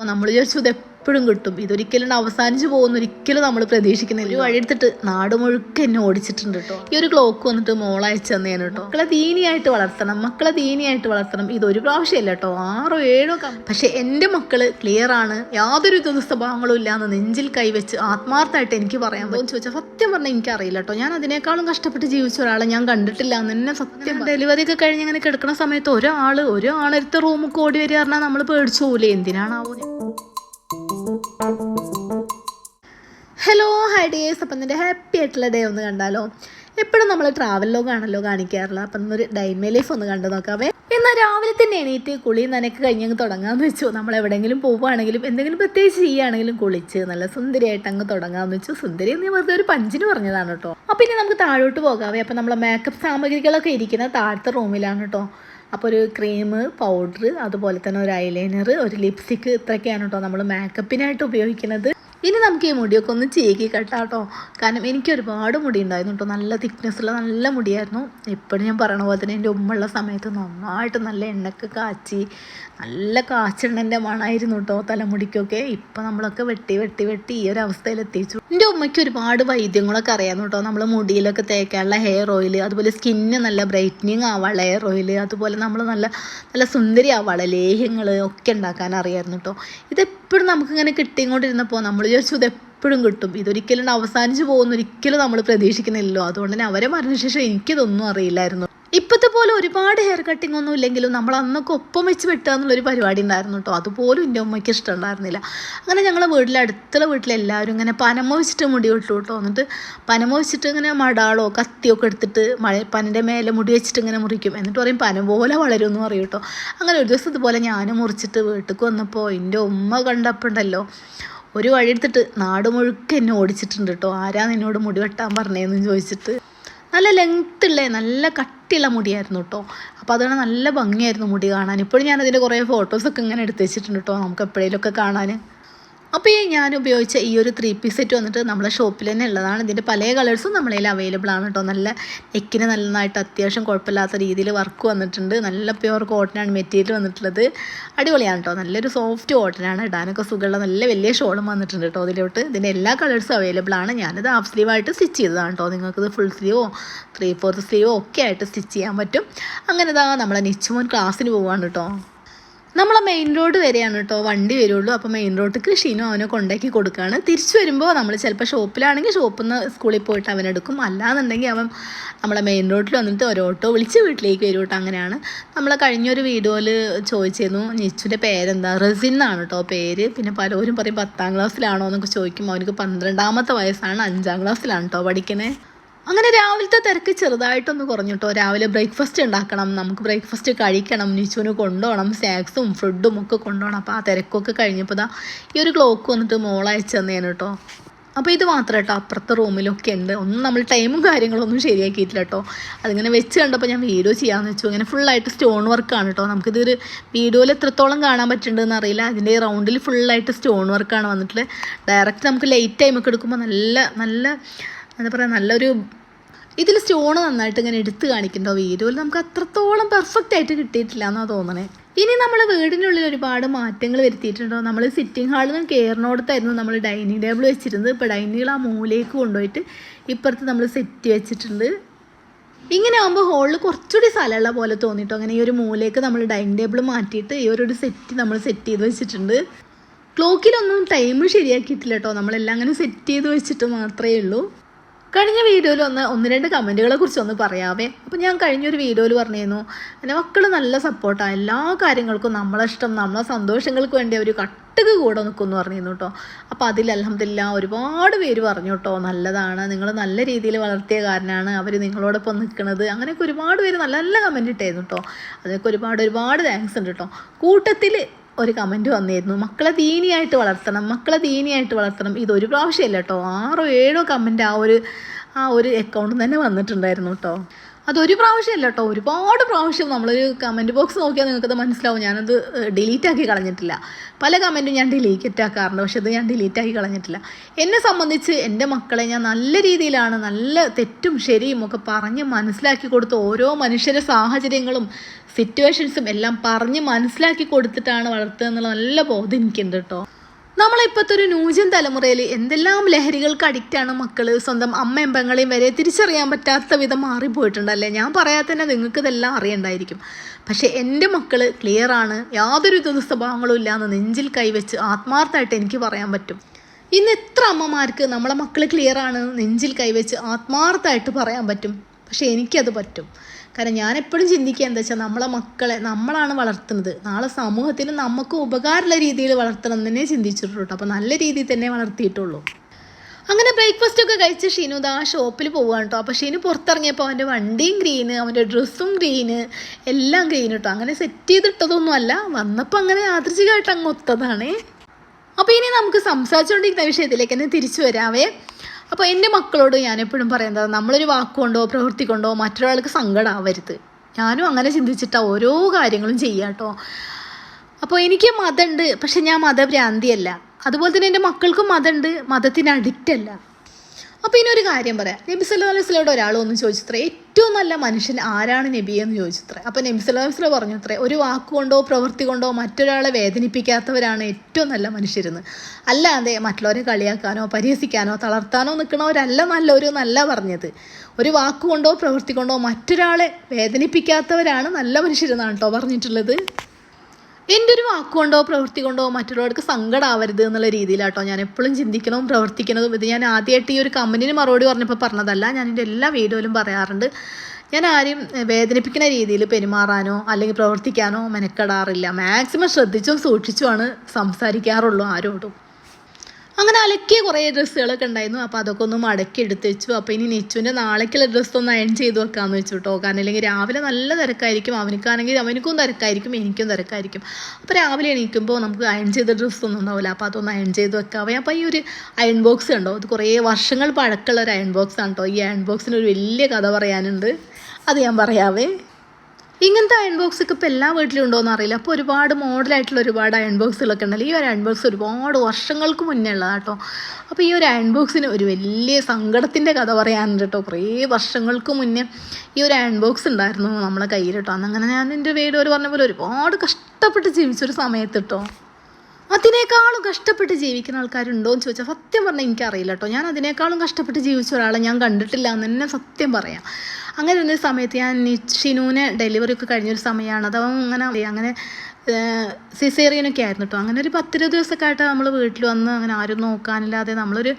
നമ്മൾ വിചാരിച്ചു ഇത് എപ്പോഴും കിട്ടും. ഇതൊരിക്കലും അവസാനിച്ചു പോകുന്ന ഒരിക്കലും നമ്മൾ പ്രതീക്ഷിക്കുന്നില്ല. ഒരു വഴി എടുത്തിട്ട് നാട് മുഴുക്കെ എന്നെ ഓടിച്ചിട്ടുണ്ട് കേട്ടോ. ഈ ഒരു ക്ലോക്ക് വന്നിട്ട് മോൾ അയച്ചു തന്നേന് കേട്ടോ. മക്കളെ ദീനിയായിട്ട് വളർത്തണം. മക്കളെ ദീനിയായിട്ട് വളർത്തണം. ഇതൊരു പ്രാവശ്യമല്ല കേട്ടോ. ആറോ ഏഴോ പക്ഷെ എന്റെ മക്കൾ ക്ലിയർ ആണ്. യാതൊരു സ്വഭാവങ്ങളും ഇല്ലാന്ന് നെഞ്ചിൽ കൈവച്ച് ആത്മാർത്ഥമായിട്ട് എനിക്ക് പറയാൻ പറ്റും. ചോദിച്ചാൽ സത്യം പറഞ്ഞാൽ എനിക്ക് അറിയില്ല കേട്ടോ. ഞാൻ അതിനേക്കാളും കഷ്ടപ്പെട്ട് ജീവിച്ച ഒരാളെ ഞാൻ കണ്ടിട്ടില്ല എന്ന് തന്നെ സത്യം ഡെലിവറി ഒക്കെ കഴിഞ്ഞ് ഇങ്ങനെ കിടക്കുന്ന സമയത്ത് ഒരാൾ ഒരാളെടുത്ത റൂമൊക്കെ ഓടി വരിക പറഞ്ഞാൽ നമ്മൾ പേടിച്ചു പോകില്ലേ എന്തിനാണാവോ ഹലോ ഹൈ ഡേസ് അപ്പം എന്റെ ഹാപ്പി ആയിട്ടുള്ള ഡേ ഒന്ന് കണ്ടാലോ? എപ്പോഴും നമ്മൾ ട്രാവൽ ലോഗാണല്ലോ കാണിക്കാറുള്ളത്. അപ്പം നമ്മൾ ഡൈമേ ലൈഫ് ഒന്ന് കണ്ടു നോക്കാമേ എന്നാൽ രാവിലെ തന്നെ എണീറ്റ് കുളി നനക്ക് കഴിഞ്ഞങ്ങ് തുടങ്ങാമെന്ന് വെച്ചു. നമ്മൾ എവിടെയെങ്കിലും പോവുകയാണെങ്കിലും എന്തെങ്കിലും പ്രത്യേകിച്ച് ചെയ്യുകയാണെങ്കിലും കുളിച്ച് നല്ല സുന്ദരിയായിട്ട് അങ്ങ് തുടങ്ങാമെന്ന് വെച്ചു. സുന്ദരി എന്ന് വെറുതെ ഒരു പഞ്ചിന് പറഞ്ഞതാണ് കേട്ടോ. അപ്പം ഇനി നമുക്ക് താഴോട്ട് പോകാവേ. അപ്പം നമ്മളെ മേക്കപ്പ് സാമഗ്രികളൊക്കെ ഇരിക്കുന്ന താഴത്തെ റൂമിലാണ് കേട്ടോ. അപ്പോൾ ഒരു ക്രീം പൗഡർ അതുപോലെ തന്നെ ഒരു ഐലൈനർ ഒരു ലിപ്സ്റ്റിക്ക് ഇത്രയൊക്കെയാണ് കേട്ടോ നമ്മൾ മേക്കപ്പിനായിട്ട് ഉപയോഗിക്കുന്നത്. ഇനി നമുക്ക് ഈ മുടിയൊക്കെ ഒന്ന് ചീകി കെട്ടാട്ടോ കാരണം എനിക്ക് ഒരുപാട് മുടി ഉണ്ടായിരുന്നു കേട്ടോ നല്ല തിക്നെസ്സുള്ള നല്ല മുടിയായിരുന്നു. എപ്പോഴും ഞാൻ പറയണ പോലെ തന്നെ എന്റെ ഉമ്മുള്ള സമയത്ത് നന്നായിട്ട് നല്ല എണ്ണക്ക് കാച്ചി നല്ല കാച്ചെണ്ണന്റെ മണമായിരുന്നു കേട്ടോ തലമുടിക്കൊക്കെ. ഇപ്പം നമ്മളൊക്കെ വെട്ടി വെട്ടി വെട്ടി ഈ ഒരു അവസ്ഥയിൽ എത്തിച്ചു. എന്റെ ഉമ്മയ്ക്ക് ഒരുപാട് വൈദ്യങ്ങളൊക്കെ അറിയാമെന്ന് കേട്ടോ നമ്മൾ മുടിയിലൊക്കെ തേക്കാനുള്ള ഹെയർ ഓയിൽ അതുപോലെ സ്കിന്ന് നല്ല ബ്രൈറ്റനിങ് ആവാനുള്ള ഹെയർ ഓയിൽ അതുപോലെ നമ്മൾ നല്ല നല്ല സുന്ദരി ആവാനുള്ള ലേഹ്യങ്ങൾ ഒക്കെ ഉണ്ടാക്കാൻ അറിയായിരുന്നു കേട്ടോ ഇതെപ്പോഴും നമുക്കിങ്ങനെ കിട്ടിക്കൊണ്ടിരുന്നപ്പോൾ നമ്മൾ വിചാരിച്ചു ഇത് എപ്പോഴും കിട്ടും. ഇതൊരിക്കലും അവസാനിച്ചു പോകുന്ന ഒരിക്കലും നമ്മൾ പ്രതീക്ഷിക്കുന്നില്ലല്ലോ. അതുകൊണ്ട് തന്നെ അവരെ മരണശേഷം എനിക്കിതൊന്നും അറിയില്ലായിരുന്നു. ഇപ്പോഴത്തെ പോലെ ഒരുപാട് ഹെയർ കട്ടിംഗ് ഒന്നും ഇല്ലെങ്കിലും നമ്മൾ അന്നൊക്കെ ഒപ്പം വെച്ച് വെട്ടുക എന്നുള്ളൊരു പരിപാടി ഉണ്ടായിരുന്നു കേട്ടോ. അതുപോലും എന്റെ ഉമ്മയ്ക്ക് ഇഷ്ടമുണ്ടായിരുന്നില്ല അങ്ങനെ ഞങ്ങളെ വീട്ടിലെ അടുത്തുള്ള വീട്ടിലെല്ലാവരും ഇങ്ങനെ പനമ വെച്ചിട്ട് മുടി വെട്ടു കേട്ടോ. എന്നിട്ട് പനമ വെച്ചിട്ട് ഇങ്ങനെ മടാളോ കത്തിയൊക്കെ എടുത്തിട്ട് മഴ പനിന്റെ മേലെ മുടി വെച്ചിട്ട് ഇങ്ങനെ മുറിക്കും. എന്നിട്ട് പറയും പന പോലെ വളരും എന്ന് പറയും കേട്ടോ. അങ്ങനെ ഒരു ദിവസം ഇതുപോലെ ഞാനും മുറിച്ചിട്ട് വീട്ടിലേക്ക് വന്നപ്പോൾ എന്റെ ഉമ്മ കണ്ടപ്പോണ്ടല്ലോ ഒരു വഴി എടുത്തിട്ട് നാട് മുഴുക്കെ എന്നെ ഓടിച്ചിട്ടുണ്ട് കേട്ടോ ആരാ എന്നോട് മുടി വെട്ടാൻ പറഞ്ഞതെന്ന് ചോദിച്ചിട്ട്. നല്ല ലെങ്ത് ഉള്ള നല്ല കട്ടിയുള്ള മുടിയായിരുന്നു കേട്ടോ അപ്പോൾ അതുകൊണ്ട് നല്ല ഭംഗിയായിരുന്നു മുടി കാണാൻ. ഇപ്പോഴും ഞാനതിന്റെ കുറേ ഫോട്ടോസൊക്കെ ഇങ്ങനെ എടുത്ത് വെച്ചിട്ടുണ്ട് കേട്ടോ നമുക്ക് എപ്പോഴേലൊക്കെ കാണാൻ അപ്പോൾ ഈ ഞാൻ ഉപയോഗിച്ച ഈ ഒരു ത്രീ പീസ് സെറ്റ് വന്നിട്ട് നമ്മളെ ഷോപ്പിൽ തന്നെ ഉള്ളതാണ്. ഇതിന്റെ പല കളേഴ്സും നമ്മളെ അവൈലബിൾ ആണ് കേട്ടോ നല്ല നെക്കിന് നന്നായിട്ട് അത്യാവശ്യം കുഴപ്പമില്ലാത്ത രീതിയിൽ വർക്ക് വന്നിട്ടുണ്ട്. നല്ല പ്യുവർ കോട്ടനാണ് മെറ്റീരിയൽ വന്നിട്ടുള്ളത്. അടിപൊളിയാണ് കേട്ടോ നല്ലൊരു സോഫ്റ്റ് കോട്ടനാണ് ഇടാനൊക്കെ സുഖമുള്ള നല്ല വലിയ ഷോളും വന്നിട്ടുണ്ട് കേട്ടോ അതിലോട്ട് ഇതിന്റെ എല്ലാ കളേഴ്സും അവൈലബിൾ ആണ്. ഞാനിത് ഹാഫ് സ്ലീവായിട്ട് സ്റ്റിച്ച് ചെയ്തതാണ് കേട്ടോ നിങ്ങൾക്കിത് ഫുൾ സ്ലീവോ ത്രീ ഫോർത്ത് സ്ലീവോ ഒക്കെ ആയിട്ട് സ്റ്റിച്ച് ചെയ്യാൻ പറ്റും. അങ്ങനെ ഇതാ നമ്മളെ നിച്ചുമോൻ ക്ലാസ്സിന് പോവാണ് കേട്ടോ നമ്മളെ മെയിൻ റോഡ് വരെയാണ് കേട്ടോ വണ്ടി വരുള്ളൂ. അപ്പോൾ മെയിൻ റോഡിലേക്ക് ഷീനു അവനെ കൊണ്ടാക്കി കൊടുക്കുകയാണ് തിരിച്ചു വരുമ്പോൾ നമ്മൾ ചിലപ്പോൾ ഷോപ്പിലാണെങ്കിൽ ഷോപ്പിൽ നിന്ന് സ്കൂളിൽ പോയിട്ട് അവനെടുക്കും അല്ലാന്നുണ്ടെങ്കിൽ അവൻ നമ്മളെ മെയിൻ റോഡിൽ വന്നിട്ട് ഒരു ഓട്ടോ വിളിച്ച് വീട്ടിലേക്ക് വരും കേട്ടോ അങ്ങനെയാണ്. നമ്മൾ കഴിഞ്ഞൊരു വീഡിയോയിൽ ചോദിച്ചിരുന്നു. നിച്ചുവിന്റെ പേരെന്താ? റസിൻ എന്നാണ് കേട്ടോ പേര്. പിന്നെ പലരും പറയും പത്താം ക്ലാസ്സിലാണോ എന്നൊക്കെ ചോദിക്കുമ്പോൾ അവനക്ക് പന്ത്രണ്ടാമത്തെ വയസ്സാണ്. അഞ്ചാം ക്ലാസ്സിലാണ് കേട്ടോ പഠിക്കുന്നത് അങ്ങനെ രാവിലത്തെ തിരക്ക് ചെറുതായിട്ടൊന്ന് കുറഞ്ഞു കേട്ടോ രാവിലെ ബ്രേക്ക്ഫാസ്റ്റ് ഉണ്ടാക്കണം നമുക്ക് ബ്രേക്ക്ഫാസ്റ്റ് കഴിക്കണം നിച്ചുവിന് കൊണ്ടുപോകണം സ്നാക്സും ഫുഡും ഒക്കെ കൊണ്ടുപോകണം. അപ്പോൾ ആ തിരക്കൊക്കെ കഴിഞ്ഞപ്പോൾ ദാ ഈ ഒരു ക്ലോക്ക് വന്നിട്ട് മോളയച്ചു തന്നേന് കേട്ടോ അപ്പോൾ ഇത് മാത്രം കേട്ടോ അപ്പുറത്തെ റൂമിലൊക്കെ ഉണ്ട്. ഒന്നും നമ്മൾ ടൈമും കാര്യങ്ങളൊന്നും ശരിയാക്കിയിട്ടില്ല കേട്ടോ അതിങ്ങനെ വെച്ച് കണ്ടപ്പോൾ ഞാൻ വീഡിയോ ചെയ്യാമെന്ന് വെച്ചു. അങ്ങനെ ഫുള്ളായിട്ട് സ്റ്റോൺ വർക്കാണ് കേട്ടോ നമുക്കിതൊരു വീഡിയോയിൽ എത്രത്തോളം കാണാൻ പറ്റുന്നുണ്ടെന്ന് അറിയില്ല. അതിന്റെ റൗണ്ടിൽ ഫുള്ളായിട്ട് സ്റ്റോൺ വർക്കാണ് വന്നിട്ടുള്ളത്. ഡയറക്റ്റ് നമുക്ക് ലേറ്റ് ടൈമൊക്കെ എടുക്കുമ്പോൾ നല്ല നല്ല എന്താ പറയുക നല്ലൊരു ഇതിൽ സ്റ്റോൺ നന്നായിട്ട് ഇങ്ങനെ എടുത്ത് കാണിക്കേണ്ട വീഡിയോയിൽ നമുക്ക് അത്രത്തോളം പെർഫെക്റ്റ് ആയിട്ട് കിട്ടിയിട്ടില്ല എന്നാ തോന്നണേ. ഇനി നമ്മൾ വീടിനുള്ളിൽ ഒരുപാട് മാറ്റങ്ങൾ വരുത്തിയിട്ടുണ്ടോ? നമ്മൾ സിറ്റിംഗ് ഹാളിൽ നിന്ന് കയറിനോടത്തായിരുന്നു നമ്മൾ ഡൈനിങ് ടേബിൾ വെച്ചിരുന്നത്. ഇപ്പോൾ ഡൈനിങ് ആ മൂലയ്ക്ക് കൊണ്ടുപോയിട്ട് ഇപ്പുറത്ത് നമ്മൾ സെറ്റ് വെച്ചിട്ടുണ്ട്. ഇങ്ങനെ ആകുമ്പോൾ ഹോളിൽ കുറച്ചുകൂടി സ്ഥലമുള്ള പോലെ തോന്നിയിട്ടോ അങ്ങനെ ഈ ഒരു മൂലയ്ക്ക് നമ്മൾ ഡൈനിങ് ടേബിൾ മാറ്റിയിട്ട് ഈ ഒരു സെറ്റ് നമ്മൾ സെറ്റ് ചെയ്ത് വെച്ചിട്ടുണ്ട്. ക്ലോക്കിലൊന്നും ടൈം ശരിയാക്കിയിട്ടില്ല കേട്ടോ. നമ്മളെല്ലാം അങ്ങനെ സെറ്റ് ചെയ്ത് വെച്ചിട്ട് മാത്രമേ ഉള്ളൂ. കഴിഞ്ഞ വീഡിയോയിൽ ഒന്ന് ഒന്ന് രണ്ട് കമന്റുകളെ കുറിച്ച് ഒന്ന് പറയാവേ. അപ്പോൾ ഞാൻ കഴിഞ്ഞൊരു വീഡിയോയിൽ പറഞ്ഞിരുന്നു എന്റെ മക്കൾ നല്ല സപ്പോർട്ടാണ് എല്ലാ കാര്യങ്ങൾക്കും നമ്മളെ ഇഷ്ടം നമ്മളെ സന്തോഷങ്ങൾക്ക് വേണ്ടി അവർ കട്ടുക കൂടെ നിൽക്കുമെന്ന് പറഞ്ഞിരുന്നു കേട്ടോ അപ്പോൾ അതിൽ അലഹമില്ല ഒരുപാട് പേര് പറഞ്ഞു കേട്ടോ നല്ലതാണ് നിങ്ങൾ നല്ല രീതിയിൽ വളർത്തിയ കാരനാണ് അവർ നിങ്ങളോടൊപ്പം നിൽക്കുന്നത് അങ്ങനെയൊക്കെ ഒരുപാട് പേര് നല്ല നല്ല കമന്റ് ഇട്ടായിരുന്നു കേട്ടോ അതിനൊക്കെ ഒരുപാട് ഒരുപാട് താങ്ക്സ് ഉണ്ട് കേട്ടോ കൂട്ടത്തിൽ ഒരു കമന്റ് വന്നിരുന്നു. മക്കളെ ദീനിയായിട്ട് വളർത്തണം. മക്കളെ ദീനിയായിട്ട് വളർത്തണം. ഇതൊരു പ്രാവശ്യമല്ല കേട്ടോ ആറോ ഏഴോ കമന്റ് ആ ഒരു ആ ഒരു അക്കൗണ്ടിൽ തന്നെ വന്നിട്ടുണ്ടായിരുന്നു കേട്ടോ അതൊരു പ്രാവശ്യമല്ല കേട്ടോ. ഒരുപാട് പ്രാവശ്യം നമ്മളൊരു കമന്റ് ബോക്സ് നോക്കിയാൽ നിങ്ങൾക്കത് മനസ്സിലാവും. ഞാനത് ഡിലീറ്റ് ആക്കി കളഞ്ഞിട്ടില്ല. പല കമന്റും ഞാൻ ഡിലീറ്റ് ആക്കാറുണ്ട്. പക്ഷെ അത് ഞാൻ ഡിലീറ്റ് ആക്കി കളഞ്ഞിട്ടില്ല. എന്നെ സംബന്ധിച്ച് എന്റെ മക്കളെ ഞാൻ നല്ല രീതിയിലാണ് നല്ല തെറ്റും ശരിയും ഒക്കെ പറഞ്ഞ് മനസ്സിലാക്കി കൊടുത്ത് ഓരോ മനുഷ്യരെ സാഹചര്യങ്ങളും സിറ്റുവേഷൻസും എല്ലാം പറഞ്ഞ് മനസ്സിലാക്കി കൊടുത്തിട്ടാണ് വളർത്തുക എന്നുള്ള നല്ല ബോധം എനിക്കുണ്ട് കേട്ടോ. നമ്മളിപ്പോഴത്തെ ഒരു ന്യൂജൻ തലമുറയിൽ എന്തെല്ലാം ലഹരികൾക്ക് അഡിക്റ്റാണ് മക്കൾ സ്വന്തം അമ്മയും പെങ്ങളെയും വരെ തിരിച്ചറിയാൻ പറ്റാത്ത വിധം മാറിപ്പോയിട്ടുണ്ടല്ലേ ഞാൻ പറയാതെ തന്നെ നിങ്ങൾക്ക് ഇതെല്ലാം അറിയണ്ടായിരിക്കും. പക്ഷേ എന്റെ മക്കൾ ക്ലിയറാണ് യാതൊരു ദുസ്വഭാവങ്ങളും ഇല്ലാന്ന് നെഞ്ചിൽ കൈവച്ച് ആത്മാർത്ഥമായിട്ട് എനിക്ക് പറയാൻ പറ്റും. ഇന്ന് എത്ര അമ്മമാർക്ക് നമ്മളെ മക്കൾ ക്ലിയറാണ് നെഞ്ചിൽ കൈവച്ച് ആത്മാർത്ഥമായിട്ട് പറയാൻ പറ്റും. പക്ഷേ എനിക്കത് പറ്റും. കാരണം ഞാൻ എപ്പോഴും ചിന്തിക്കുക എന്താ വെച്ചാൽ നമ്മളെ മക്കളെ നമ്മളാണ് വളർത്തുന്നത്. നാളെ സമൂഹത്തിന് നമുക്ക് ഉപകാരമുള്ള രീതിയിൽ വളർത്തണം എന്ന് ചിന്തിച്ചിട്ടുള്ളൂ അപ്പോൾ നല്ല രീതിയിൽ തന്നെ വളർത്തിയിട്ടുള്ളൂ. അങ്ങനെ ബ്രേക്ക്ഫാസ്റ്റ് ഒക്കെ കഴിച്ച് ഷീനു ദാ ഷോപ്പിൽ പോവാണ് കേട്ടോ അപ്പോൾ ഷീനു പുറത്തിറങ്ങിയപ്പോൾ അവന്റെ വണ്ടിയും ഗ്രീന് അവന്റെ ഡ്രസ്സും ഗ്രീന് എല്ലാം ഗ്രീൻ കേട്ടോ അങ്ങനെ സെറ്റ് ചെയ്തിട്ടതൊന്നും അല്ല. വന്നപ്പോൾ അങ്ങനെ യാദൃശികമായിട്ട് അങ്ങ് ഒത്തതാണേ. അപ്പോൾ ഇനി നമുക്ക് സംസാരിച്ചുകൊണ്ടിരിക്കുന്ന വിഷയത്തിലേക്ക് തന്നെ തിരിച്ചു വരാവേ. അപ്പോൾ എന്റെ മക്കളോട് ഞാൻ എപ്പോഴും പറയുന്നത് നമ്മളൊരു വാക്കുകൊണ്ടോ പ്രവൃത്തി കൊണ്ടോ മറ്റൊരാൾക്ക് സങ്കടമാവരുത് ഞാനും അങ്ങനെ ചിന്തിച്ചിട്ടാണ് ഓരോ കാര്യങ്ങളും ചെയ്യാം കേട്ടോ അപ്പോൾ എനിക്ക് മതമുണ്ട് പക്ഷെ ഞാൻ മതഭ്രാന്തിയല്ല. അതുപോലെ തന്നെ എന്റെ മക്കൾക്കും മതമുണ്ട് മതത്തിന് അഡിക്റ്റല്ല അപ്പോൾ ഇനി ഒരു കാര്യം പറയാം. നബി സല്ലു അലൈഹി സ്വലോട് ഒരാൾ ഒന്ന് ചോദിച്ചത്രേ ഏറ്റവും നല്ല മനുഷ്യൻ ആരാണ് നബി എന്ന് ചോദിച്ചത്ര? അപ്പോൾ നബി സല്ലു അലൈഹി സ്വലം പറഞ്ഞു അത്രേ ഒരു വാക്കുകൊണ്ടോ പ്രവൃത്തി കൊണ്ടോ മറ്റൊരാളെ വേദനിപ്പിക്കാത്തവരാണ് ഏറ്റവും നല്ല മനുഷ്യരെന്ന്. അല്ലാതെ മറ്റുള്ളവരെ കളിയാക്കാനോ പരിഹസിക്കാനോ തളർത്താനോ നിൽക്കണവരല്ല നല്ല ഒരു നല്ല പറഞ്ഞത്. ഒരു വാക്കുകൊണ്ടോ പ്രവൃത്തി കൊണ്ടോ മറ്റൊരാളെ വേദനിപ്പിക്കാത്തവരാണ് നല്ല മനുഷ്യരെന്നാണ് കേട്ടോ പറഞ്ഞിട്ടുള്ളത്. എന്റെ ഒരു വാക്കുകൊണ്ടോ പ്രവൃത്തി കൊണ്ടോ മറ്റുള്ളവർക്ക് സങ്കടമാവരുത് എന്നുള്ള രീതിയിലാട്ടോ ഞാൻ എപ്പോഴും ചിന്തിക്കണവും പ്രവർത്തിക്കണതും. ഇത് ഞാൻ ആദ്യമായിട്ട് ഈ ഒരു കമ്പനിന് മറുപടി പറഞ്ഞപ്പോൾ പറഞ്ഞതല്ല. ഞാൻ എന്റെ എല്ലാ വീഡിയോയിലും പറയാറുണ്ട്. ഞാൻ ആരെയും വേദനിപ്പിക്കുന്ന രീതിയിൽ പെരുമാറാനോ അല്ലെങ്കിൽ പ്രവർത്തിക്കാനോ മെനക്കെടാറില്ല. മാക്സിമം ശ്രദ്ധിച്ചും സൂക്ഷിച്ചുമാണ് സംസാരിക്കാറുള്ളൂ ആരോടും. അങ്ങനെ അലക്കിയ കുറേ ഡ്രസ്സുകളൊക്കെ ഉണ്ടായിരുന്നു. അപ്പോൾ അതൊക്കെ ഒന്ന് മടക്കി എടുത്ത് വെച്ചു. അപ്പോൾ ഇനി നെച്ചുവിന്റെ നാളേക്കുള്ള ഡ്രസ്സ് ഒന്ന് അയൺ ചെയ്ത് വെക്കാമെന്ന് വെച്ചു കേട്ടോ കാരണം അല്ലെങ്കിൽ രാവിലെ നല്ല തിരക്കായിരിക്കും. അവനക്കാണെങ്കിൽ അവനക്കും തിരക്കായിരിക്കും എനിക്കും തിരക്കായിരിക്കും. അപ്പോൾ രാവിലെ എണീക്കുമ്പോൾ നമുക്ക് അയൺ ചെയ്ത ഡ്രസ്സൊന്നും ഉണ്ടാവില്ല. അപ്പോൾ അതൊന്ന് അയൺ ചെയ്ത് വെക്കാവേ. അപ്പോൾ ഈ ഒരു അയൺ ബോക്സ് ഉണ്ടോ അത് കുറേ വർഷങ്ങൾ പഴക്കമുള്ള ഒരു അയൺ ബോക്സ് ആണ് കേട്ടോ ഈ അയൺ ബോക്സിന് ഒരു വലിയ കഥ പറയാനുണ്ട്. അത് ഞാൻ പറയാവേ. ഇങ്ങനത്തെ അയൺ ബോക്സ് ഒക്കെ ഇപ്പോൾ എല്ലാ വീട്ടിലും ഉണ്ടോ എന്ന് അറിയില്ല. അപ്പോൾ ഒരുപാട് മോഡലായിട്ടുള്ള ഒരുപാട് അയൺ ബോക്സുകളൊക്കെ ഉണ്ടല്ലോ. ഈ ഒരു അയൺ ബോക്സ് ഒരുപാട് വർഷങ്ങൾക്ക് മുന്നേ ഉള്ളതാണ് കേട്ടോ. അപ്പോൾ ഈ ഒരു അയൺ ബോക്സിന് ഒരു വലിയ സങ്കടത്തിന്റെ കഥ പറയാനുണ്ട് കേട്ടോ. കുറേ വർഷങ്ങൾക്ക് മുന്നേ ഈ ഒരു അയൺ ബോക്സ് ഉണ്ടായിരുന്നു നമ്മളെ കയ്യിൽ കേട്ടോ. അന്നങ്ങനെ ഞാൻ എന്റെ വീട് ഒരു പറഞ്ഞ പോലെ ഒരുപാട് കഷ്ടപ്പെട്ട് ജീവിച്ചൊരു സമയത്ത് കേട്ടോ. അതിനേക്കാളും കഷ്ടപ്പെട്ട് ജീവിക്കുന്ന ആൾക്കാരുണ്ടോ എന്ന് ചോദിച്ചാൽ സത്യം പറഞ്ഞാൽ എനിക്കറിയില്ല കേട്ടോ. ഞാൻ അതിനേക്കാളും കഷ്ടപ്പെട്ട് ജീവിച്ച ഒരാളെ ഞാൻ കണ്ടിട്ടില്ല എന്ന് തന്നെ സത്യം പറയാം. അങ്ങനെ ഒരു സമയത്ത് ഞാൻ ഷിനുവിന് ഡെലിവറി ഒക്കെ കഴിഞ്ഞൊരു സമയമാണ്. അത് അങ്ങനെ അങ്ങനെ സിസേറിയനൊക്കെ ആയിരുന്നു കേട്ടോ അങ്ങനെ ഒരു പത്തിരുപത് ദിവസമൊക്കെ ആയിട്ട് നമ്മൾ വീട്ടിൽ വന്ന് അങ്ങനെ ആരും നോക്കാനില്ലാതെ നമ്മളൊരു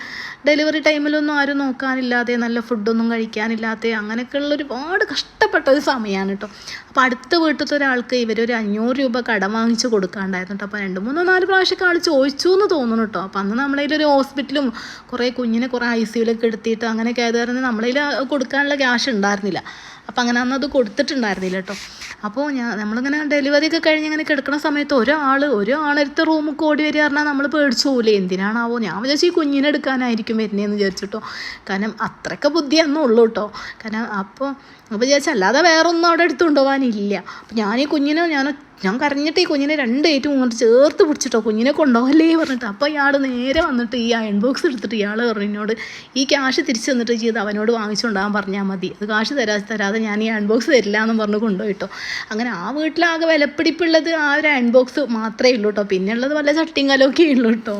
ഡെലിവറി ടൈമിലൊന്നും ആരും നോക്കാനില്ലാതെ നല്ല ഫുഡൊന്നും കഴിക്കാനില്ലാതെ അങ്ങനെയൊക്കെയുള്ള ഒരുപാട് കഷ്ടപ്പെട്ട ഒരു സമയമാണ് കേട്ടോ അപ്പോൾ അടുത്ത വീട്ടിലത്തെ ഒരാൾക്ക് ഇവരൊരു അഞ്ഞൂറ് രൂപ കടം വാങ്ങിച്ച് കൊടുക്കാണ്ടായിരുന്നു കേട്ടോ അപ്പോൾ രണ്ട് മൂന്നോ നാല് പ്രാവശ്യമൊക്കെ ആൾ ചോദിച്ചു എന്ന് തോന്നുന്നു കേട്ടോ അപ്പോൾ അന്ന് നമ്മളതിൽ ഒരു ഹോസ്പിറ്റലും കുറേ കുഞ്ഞിനെ കുറേ ഐ സിയുലൊക്കെ എടുത്തിട്ട് അങ്ങനെയൊക്കെ ആയത് കാരണം നമ്മളതിൽ കൊടുക്കാനുള്ള ക്യാഷ് ഉണ്ടായിരുന്നില്ല. അപ്പോൾ അങ്ങനെ അന്ന് അത് കൊടുത്തിട്ടുണ്ടായിരുന്നില്ല കേട്ടോ. അപ്പോൾ ഞാൻ നമ്മളിങ്ങനെ ഡെലിവറി ഒക്കെ കഴിഞ്ഞ് ഇങ്ങനെ കിടക്കുന്ന സമയത്ത് ഒരാൾ ഒരാളെടുത്ത റൂമിൽ ഓടി വരിക പറഞ്ഞാൽ നമ്മൾ പേടിച്ചു പോകില്ലേ എന്തിനാണാവോ? ഞാൻ വിചാരിച്ചു ഈ കുഞ്ഞിനെ എടുക്കാനായിരിക്കും വരുന്നതെന്ന് വിചാരിച്ചിട്ടോ കാരണം അത്രയ്ക്ക് ബുദ്ധിയൊന്നും ഉള്ളൂ കേട്ടോ. കാരണം അപ്പോൾ അപ്പോൾ വിചാരിച്ചാൽ അല്ലാതെ വേറൊന്നും അവിടെ എടുത്തുകൊണ്ടുപോകാനില്ല അപ്പോൾ ഞാൻ ഈ കുഞ്ഞിനെ ഞാൻ ഞാൻ കരഞ്ഞിട്ട് ഈ കുഞ്ഞിനെ രണ്ട് ഏറ്റവും കൊണ്ട് ചേർത്ത് പിടിച്ചിട്ടോ. കുഞ്ഞിനെ കൊണ്ടുപോകല്ലേ പറഞ്ഞിട്ട്. അപ്പോൾ ഇയാൾ നേരെ വന്നിട്ട് ഈ അയൺ ബോക്സ് എടുത്തിട്ട് ഇയാൾ പറഞ്ഞു എന്നോട് ഈ ക്യാഷ് തിരിച്ചു തന്നിട്ട് ചെയ്ത് അവനോട് വാങ്ങിച്ചുകൊണ്ടാകാൻ പറഞ്ഞാൽ മതി. അത് കാശ് തരാ തരാതെ ഞാൻ ഈ അയൺ ബോക്സ് തരില്ല എന്ന് പറഞ്ഞ് കൊണ്ടുപോയിട്ടോ. അങ്ങനെ ആ വീട്ടിലാകെ വിലപ്പിടിപ്പുള്ളത് ആ ഒരു അയൺ ബോക്സ് മാത്രമേ ഉള്ളൂ കേട്ടോ പിന്നെ ഉള്ളത് വല്ല ചട്ടിയും കലമൊക്കെ ഉള്ളൂ കേട്ടോ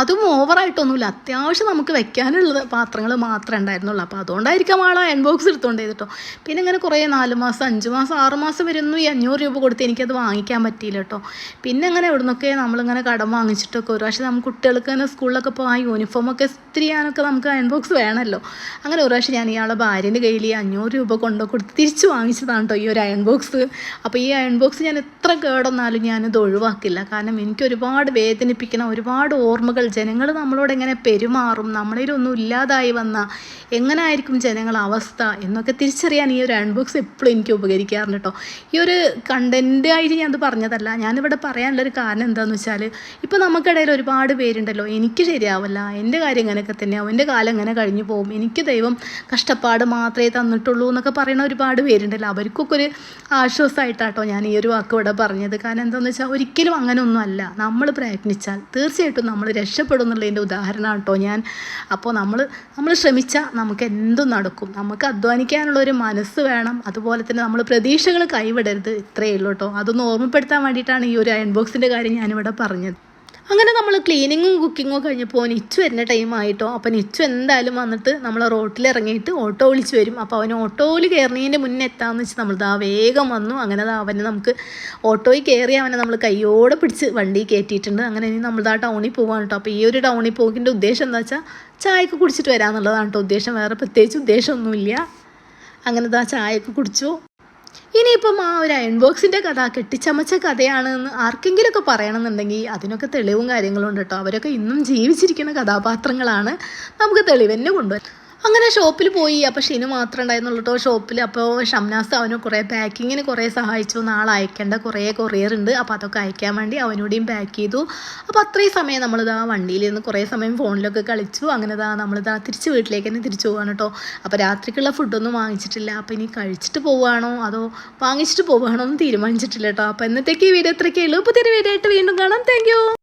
അതും ഓവറായിട്ടൊന്നുമില്ല അത്യാവശ്യം നമുക്ക് വെക്കാനുള്ള പാത്രങ്ങൾ മാത്രമേ ഉണ്ടായിരുന്നുള്ളൂ. അപ്പോൾ അതുകൊണ്ടായിരിക്കാം ആൾ അയൺ ബോക്സ് എടുത്തുകൊണ്ട് ചെയ്തിട്ടോ പിന്നെ ഇങ്ങനെ കുറേ നാല് മാസം അഞ്ച് മാസം ആറ് മാസം വരുന്നു. ഈ അഞ്ഞൂറ് രൂപ കൊടുത്ത് എനിക്കത് വാങ്ങിക്കാൻ പറ്റിയില്ല കേട്ടോ പിന്നെ അങ്ങനെ എവിടെ നിന്നൊക്കെ നമ്മളിങ്ങനെ കടം വാങ്ങിച്ചിട്ടൊക്കെ ഒരു പ്രാവശ്യം നമുക്ക് കുട്ടികൾക്ക് തന്നെ സ്കൂളിലൊക്കെ പോകാൻ യൂണിഫോമൊക്കെ ഒക്കെ ചെയ്യാനൊക്കെ നമുക്ക് അയൺ ബോക്സ് വേണമല്ലോ അങ്ങനെ ഒരു പ്രാവശ്യം ഞാൻ ഇയാളെ ഭാര്യന്റെ കയ്യിൽ ഈ അഞ്ഞൂറ് രൂപ കൊണ്ടോ കൊടുത്ത് തിരിച്ച് വാങ്ങിച്ചതാണ് കേട്ടോ ഈ ഒരു അയൺ ബോക്സ് അപ്പോൾ ഈ അയൺ ബോക്സ് ഞാൻ എത്ര കേടൊന്നാലും ഞാനിത് ഒഴിവാക്കില്ല. കാരണം എനിക്ക് ഒരുപാട് വേദനിപ്പിക്കുന്ന ഒരുപാട് ഓർമ്മകൾ ഓർമ്മകൾ ജനങ്ങൾ നമ്മളോട് എങ്ങനെ പെരുമാറും നമ്മളിൽ ഒന്നും ഇല്ലാതായി വന്ന എങ്ങനായിരിക്കും ജനങ്ങൾ അവസ്ഥ എന്നൊക്കെ തിരിച്ചറിയാൻ ഈ ഒരു അൺബോക്സ് എപ്പോഴും എനിക്ക് ഉപകരിക്കാറുണ്ട് കേട്ടോ ഈ ഒരു കണ്ടന്റ് ആയിട്ട് ഞാനത് പറഞ്ഞതല്ല. ഞാനിവിടെ പറയാനുള്ളൊരു കാരണം എന്താണെന്ന് വെച്ചാൽ ഇപ്പോൾ നമുക്കിടയിൽ ഒരുപാട് പേരുണ്ടല്ലോ. എനിക്ക് ശരിയാവില്ല. എന്റെ കാര്യം ഇങ്ങനെയൊക്കെ തന്നെയാവും. എന്റെ കാലം ഇങ്ങനെ കഴിഞ്ഞു പോകും. എനിക്ക് ദൈവം കഷ്ടപ്പാട് മാത്രമേ തന്നിട്ടുള്ളൂ എന്നൊക്കെ പറയുന്ന ഒരുപാട് പേരുണ്ടല്ലോ. അവർക്കൊക്കെ ഒരു ആശ്വാസമായിട്ടാട്ടോ ഞാൻ ഈ ഒരു വാക്ക് ഇവിടെ പറഞ്ഞത്. കാരണം എന്താണെന്ന് വെച്ചാൽ ഒരിക്കലും അങ്ങനെയൊന്നും അല്ല. നമ്മൾ പ്രയത്നിച്ചാൽ തീർച്ചയായിട്ടും നമ്മൾ രക്ഷപ്പെടും എന്നുള്ളതിന്റെ ഉദാഹരണമാണ് കേട്ടോ ഞാൻ. അപ്പോൾ നമ്മൾ നമ്മൾ ശ്രമിച്ചാൽ നമുക്ക് എന്തും നടക്കും. നമുക്ക് അധ്വാനിക്കാനുള്ള ഒരു മനസ്സ് വേണം. അതുപോലെ തന്നെ നമ്മൾ പ്രതീക്ഷകൾ കൈവിടരുത്. ഇത്രയേ ഉള്ളൂ കേട്ടോ. അതൊന്ന് ഓർമ്മപ്പെടുത്താൻ വേണ്ടിയിട്ടാണ് ഈ ഒരു അയൺ ബോക്സിന്റെ കാര്യം ഞാനിവിടെ പറഞ്ഞത്. അങ്ങനെ നമ്മൾ ക്ലീനിങ്ങും കുക്കിങ്ങും കഴിഞ്ഞപ്പോൾ നിച്ചു വരുന്ന ടൈം ആയിട്ടോ. അപ്പോൾ നിച്ചു എന്തായാലും വന്നിട്ട് നമ്മൾ റോട്ടിൽ ഇറങ്ങിയിട്ട് ഓട്ടോ വിളിച്ച് വരും. അപ്പോൾ അവൻ ഓട്ടോയിൽ കയറുന്നതിന്റെ മുന്നേ എത്താമെന്ന് വെച്ച് നമ്മൾ ദാ വേഗം വന്നു. അങ്ങനെ ദാ അവനെ നമുക്ക് ഓട്ടോയിൽ കയറി അവനെ നമ്മൾ കയ്യോടെ പിടിച്ച് വണ്ടി കയറ്റിയിട്ടുണ്ട് അങ്ങനെ ഇനി നമ്മൾ ദാ ടൗണിൽ പോകാൻ കേട്ടോ അപ്പോൾ ഈ ഒരു ടൗണിൽ പോകിന്റെ ഉദ്ദേശം എന്താ വെച്ചാൽ ചായക്ക് കുടിച്ചിട്ട് വരാമെന്നുള്ളതാണ് കേട്ടോ ഉദ്ദേശം. വേറെ പ്രത്യേകിച്ച് ഉദ്ദേശമൊന്നുമില്ല. അങ്ങനെ ദാ ചായയൊക്കെ കുടിച്ചു. ഇനിയിപ്പം ആ ഒരു അയൺ ബോക്സിന്റെ കഥ കെട്ടിച്ചമച്ച കഥയാണെന്ന് ആർക്കെങ്കിലുമൊക്കെ പറയണമെന്നുണ്ടെങ്കിൽ അതിനൊക്കെ തെളിവും കാര്യങ്ങളും ഉണ്ട് കേട്ടോ. അവരൊക്കെ ഇന്നും ജീവിച്ചിരിക്കുന്ന കഥാപാത്രങ്ങളാണ്. നമുക്ക് തെളിവെന്നെ കൊണ്ടുവരും. അങ്ങനെ ഷോപ്പിൽ പോയി. അപ്പോൾ ഷിനു മാത്രം ഉണ്ടായിരുന്നുള്ളൂ കേട്ടോ ഷോപ്പിൽ. അപ്പോൾ ഷംനാസ് അവന് കുറേ പാക്കിങ്ങിന് കുറേ സഹായിച്ചു. നാളെ അയക്കേണ്ട കുറേ കൊറിയർ ഉണ്ട്. അപ്പോൾ അതൊക്കെ അയക്കാൻ വേണ്ടി അവനോടെയും പാക്ക് ചെയ്തു. അപ്പോൾ അത്രയും സമയം നമ്മളിതാ വണ്ടിയിൽ നിന്ന് കുറേ സമയം ഫോണിലൊക്കെ കളിച്ചു. അങ്ങനെ ഇതാ നമ്മളിതാ തിരിച്ച് വീട്ടിലേക്ക് തന്നെ തിരിച്ചു പോവാണ് കേട്ടോ അപ്പോൾ രാത്രിക്കുള്ള ഫുഡൊന്നും വാങ്ങിച്ചിട്ടില്ല. അപ്പോൾ ഇനി കഴിച്ചിട്ട് പോവുകയാണോ അതോ വാങ്ങിച്ചിട്ട് പോവുകയാണോ എന്ന് തീരുമാനിച്ചിട്ടില്ല കേട്ടോ അപ്പോൾ എന്നത്തേക്ക് ഈ വീഡിയോ ഇത്രയ്ക്കേ ഉള്ളൂ. പുതിയൊരു വീഡിയോ ആയിട്ട് വീണ്ടും കാണാം. താങ്ക്